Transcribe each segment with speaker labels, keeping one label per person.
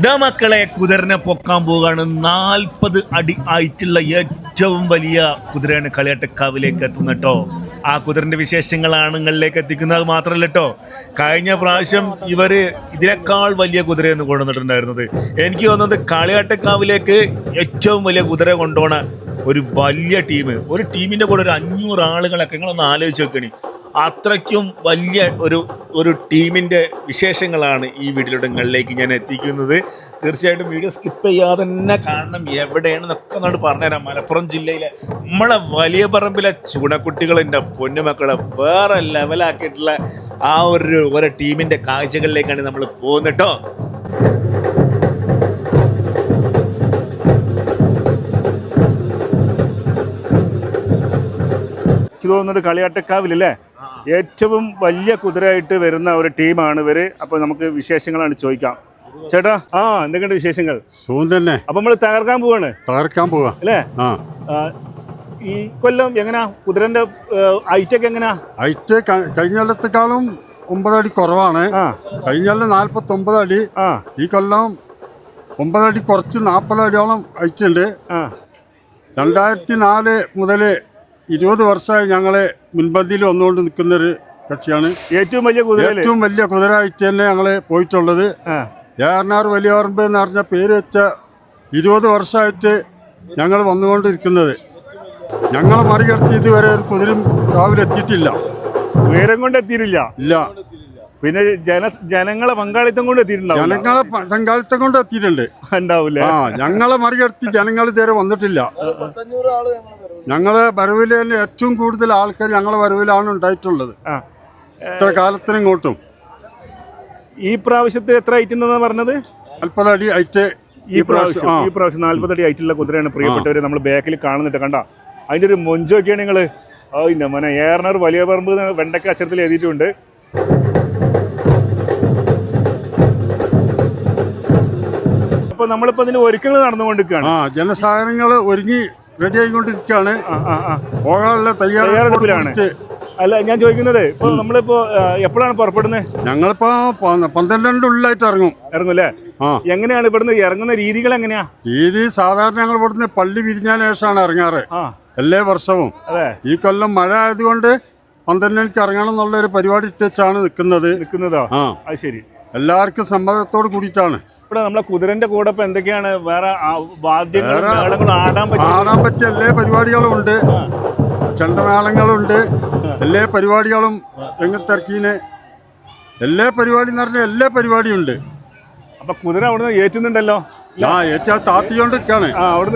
Speaker 1: ഇതാ മക്കളെ കുതിരനെ പൊക്കാൻ പോവുകയാണ്. നാൽപ്പത് അടി ആയിട്ടുള്ള ഏറ്റവും വലിയ കുതിരയാണ് കളിയാട്ടക്കാവിലേക്ക് എത്തുന്നത് കേട്ടോ. ആ കുതിരന്റെ വിശേഷങ്ങളാണ് നിങ്ങളിലേക്ക് എത്തിക്കുന്നത് മാത്രമല്ല കേട്ടോ. കഴിഞ്ഞ പ്രാവശ്യം ഇവർ ഇതിനേക്കാൾ വലിയ കുതിരയെന്ന് കൊണ്ടുവന്നിട്ടുണ്ടായിരുന്നത്. എനിക്ക് തോന്നുന്നത് കളിയാട്ടക്കാവിലേക്ക് ഏറ്റവും വലിയ കുതിര കൊണ്ടുപോണ ഒരു വലിയ ടീം. ഒരു ടീമിന്റെ കൂടെ ഒരു അഞ്ഞൂറ് ആളുകളൊക്കെ നിങ്ങളൊന്ന് ആലോചിച്ച് നോക്കണി അത്രയ്ക്കും വലിയ ഒരു ഒരു ടീമിന്റെ വിശേഷങ്ങളാണ് ഈ വീഡിയോയുടെ നിങ്ങളിലേക്ക് ഞാൻ എത്തിക്കുന്നത്. തീർച്ചയായിട്ടും വീഡിയോ സ്കിപ്പ് ചെയ്യാതെ തന്നെ കാണണം. എവിടെയാണെന്നൊക്കെ എന്നോട് പറഞ്ഞുതരാം. മലപ്പുറം ജില്ലയിലെ നമ്മളെ വലിയ പറമ്പിലെ ചുണക്കുട്ടികളെന്റെ പൊന്നുമക്കളെ വേറെ ലെവലാക്കിയിട്ടുള്ള ആ ഒരു ഒരു ടീമിന്റെ കാഴ്ചകളിലേക്കാണ് നമ്മൾ പോകുന്നത് കേട്ടോ എനിക്ക് തോന്നുന്നത് കളിയാട്ടക്കാവിലല്ലേ ഏറ്റവും വലിയ കുതിരയായിട്ട് വരുന്ന ഒരു ടീമാണ് ഇവർ. അപ്പൊ നമുക്ക് വിശേഷങ്ങളാണ് ചോദിക്കാം. ചേട്ടാ ആ എന്തൊക്കെയുണ്ട് വിശേഷങ്ങൾ?
Speaker 2: സുഖം തന്നെ.
Speaker 1: അപ്പൊ നമ്മൾ തകർക്കാൻ പോവാണ്.
Speaker 2: തകർക്കാൻ പോവാ.
Speaker 1: അല്ലേ? ഈ കൊല്ലം എങ്ങനാ? കുതിരന്റെ ഐറ്റൊക്കെ എങ്ങനാ?
Speaker 2: ഐറ്റ് കഴിഞ്ഞ കൊല്ലത്തെക്കാളും ഒമ്പതടി കുറവാണ്.
Speaker 1: ആ.
Speaker 2: കഴിഞ്ഞ കൊല്ലം നാല്പത്തി ഒമ്പത് അടി.
Speaker 1: ആ.
Speaker 2: ഈ കൊല്ലം ഒമ്പതടി കുറച്ച് നാൽപ്പത് അടിയോളം ഹൈറ്റ് ഉണ്ട്.
Speaker 1: ആ.
Speaker 2: രണ്ടായിരത്തി നാല് മുതൽ ഇരുപത് വർഷമായി ഞങ്ങളെ മുൻപന്തിയിൽ വന്നുകൊണ്ട് നിൽക്കുന്നൊരു കക്ഷിയാണ്.
Speaker 1: ഏറ്റവും വലിയ കുതിര
Speaker 2: ഏറ്റവും വലിയ കുതിരായിട്ട് തന്നെ ഞങ്ങൾ പോയിട്ടുള്ളത്. ഏറനാർ വലിയ പറമ്പ് എന്ന് പറഞ്ഞ പേര് വെച്ച ഇരുപത് വർഷമായിട്ട് ഞങ്ങൾ വന്നുകൊണ്ടിരിക്കുന്നത്. ഞങ്ങളെ മറികടത്തി ഇതുവരെ ഒരു കുതിരും രാവിലെ എത്തിയിട്ടില്ല.
Speaker 1: ഉയരം കൊണ്ട് എത്തിയിട്ടില്ല?
Speaker 2: ഇല്ല.
Speaker 1: പിന്നെ ജന ജനങ്ങളെ പങ്കാളിത്തം കൊണ്ട് എത്തിയിട്ടുണ്ടാവും
Speaker 2: ജനങ്ങളെ പ- പങ്കാളിത്തം കൊണ്ട് എത്തിയിട്ടുണ്ട്.
Speaker 1: ഉണ്ടാവില്ല.
Speaker 2: ആ ഞങ്ങളെ മറികടത്തി ജനങ്ങൾ ഇതുവരെ വന്നിട്ടില്ല. ഞങ്ങളെ വരവിൽ തന്നെ ഏറ്റവും കൂടുതൽ ആൾക്കാർ ഞങ്ങളെ വരവിലാണ് ഉണ്ടായിട്ടുള്ളത്.
Speaker 1: ഇത്ര
Speaker 2: ഇത്ര കാലത്തിനിങ്ങോട്ടും
Speaker 1: ഈ പ്രാവശ്യത്തെ എത്ര ഐറ്റം എന്നാണ് പറഞ്ഞത്?
Speaker 2: നാൽപ്പത് അടി ഐറ്റ്
Speaker 1: ഈ പ്രാവശ്യം ഈ പ്രാവശ്യം നാല്പത്തടി ആയിട്ടുള്ള കുതിരയാണ് പ്രിയപ്പെട്ടവരെ നമ്മൾ ബാക്കിൽ കാണുന്നിട്ട് കണ്ട? അതിന്റെ ഒരു മൊഞ്ചൊക്കെയാണ് നിങ്ങൾ. അതിന്റെ മോനെ ഏറണർ വലിയ പറമ്പ് വെണ്ടക്ക അക്ഷരത്തിൽ എഴുതിയിട്ടുണ്ട്. അപ്പൊ നമ്മളിപ്പോ അതിന് ഒരുക്കങ്ങൾ നടന്നുകൊണ്ടിരിക്കുകയാണ്.
Speaker 2: ജനസാധനങ്ങൾ ഒരുങ്ങി റെഡി ആയിക്കൊണ്ടിരിക്കുകയാണ്. പോകാനുള്ള
Speaker 1: തയ്യാറെടുപ്പിലാണ്. അല്ല ഞാൻ ചോദിക്കുന്നത് ഇപ്പൊ നമ്മളിപ്പോ എപ്പോഴാണ് പുറപ്പെടുന്നത്?
Speaker 2: ഞങ്ങളിപ്പോ പന്ത്രണ്ട് ഉള്ളിലായിട്ട് ഇറങ്ങും.
Speaker 1: ഇറങ്ങും
Speaker 2: അല്ലേ
Speaker 1: എങ്ങനെയാണ് ഇവിടുന്ന് ഇറങ്ങുന്ന രീതികൾ എങ്ങനെയാ?
Speaker 2: രീതി സാധാരണ ഞങ്ങൾ ഇവിടുന്ന് പള്ളി വിരിഞ്ഞതിന് ശേഷമാണ് ഇറങ്ങാറ്. എല്ലാ വർഷവും. ഈ കൊല്ലം മഴ ആയതുകൊണ്ട് പന്ത്രണ്ടിനക്ക് ഇറങ്ങണം എന്നുള്ള ഒരു പരിപാടി ഇട്ടാണ് നിൽക്കുന്നത്.
Speaker 1: നിൽക്കുന്നതോ?
Speaker 2: ആ.
Speaker 1: ശരി.
Speaker 2: എല്ലാവർക്കും സമ്മതത്തോട് കൂടിയിട്ടാണ്.
Speaker 1: ഇവിടെ നമ്മളെ കുതിരന്റെ കൂടെ ഇപ്പൊ എന്തൊക്കെയാണ്? വേറെ ആ വാദ്യങ്ങളും മേളങ്ങളും ആടാൻ പറ്റും
Speaker 2: ആടാൻ പറ്റിയ എല്ലാ പരിപാടികളും ഉണ്ട് ചണ്ടമേളങ്ങളുണ്ട്. എല്ലാ പരിപാടികളും രംഗത്തിറക്കീന് എല്ലാ പരിപാടി എന്ന് പറഞ്ഞാൽ എല്ലാ പരിപാടിയും ഉണ്ട്.
Speaker 1: അപ്പൊ കുതിര അവിടുന്ന് ഏറ്റുന്നുണ്ടല്ലോ?
Speaker 2: ആ ഏറ്റാ താത്തിക്കൊണ്ട് നിൽക്കാണ്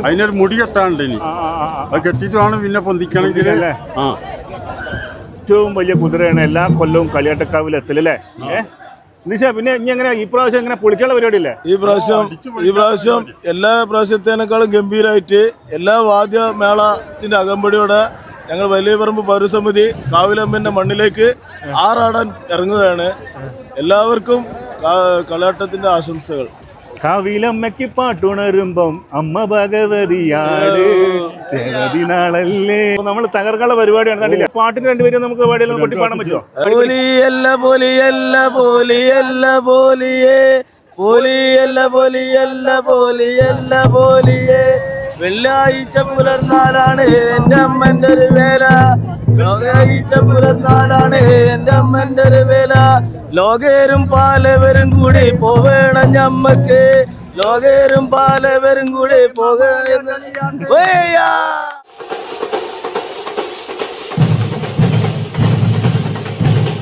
Speaker 2: അതിനൊരു മുടി കെട്ടാണ്ട് ഇനി. അത് കെട്ടിട്ട് വേണം പിന്നെ പൊന്തിക്കണമെങ്കിൽ. ആ.
Speaker 1: ഏറ്റവും വലിയ കുതിരയാണ് എല്ലാ കൊല്ലവും കളിയാട്ടക്കാവിൽ എത്തലല്ലേ ഏ? നിശ പിന്നെ ഇനി എങ്ങനെ ഈ പ്രാവശ്യം എങ്ങനെ പൊളിക്കാനുള്ള പരിപാടിയില്ലേ?
Speaker 3: ഈ പ്രാവശ്യം ഈ പ്രാവശ്യം എല്ലാ പ്രാവശ്യത്തേനേക്കാളും ഗംഭീരമായിട്ട് എല്ലാ വാദ്യ മേളത്തിന്റെ അകമ്പടിയോടെ ഞങ്ങൾ വലിയ പറമ്പ് പൗരസമിതി കാവിലമ്മന്റെ മണ്ണിലേക്ക് ആറാടാൻ ഇറങ്ങുകയാണ്. എല്ലാവർക്കും കാ- കളയാട്ടത്തിന്റെ ആശംസകൾ.
Speaker 1: കാവിലമ്മയ്ക്ക് പാട്ടുണരുമ്പം അമ്മ ഭഗവതിയാട്. നാളല്ലേ നമ്മൾ തകർക്കാനുള്ള പരിപാടിയാണ് കണ്ടില്ല? പാട്ടിന് രണ്ടുപേരും നമുക്ക് പരിപാടിയെല്ലാം കൊട്ടിപ്പാടാൻ പറ്റുമോ?
Speaker 3: പോലിയല്ല പോലിയല്ല പോലിയല്ല പോലിയേ. പോലിയല്ല പോലിയല്ല പോലിയല്ല പോലിയേ. വെള്ളിയാഴ്ച പുലർന്നാലാണ് എന്റെ അമ്മന്റെ ഒരു വേല. വ്യാഴാഴ്ച പുലർന്നാലാണ് എന്റെ അമ്മന്റെ ഒരു വേല. ലോകേരും പാലവരും കൂടി പോവേണം ഞമ്മക്ക്. ലോകേരും പാലവരും കൂടെ പോകണം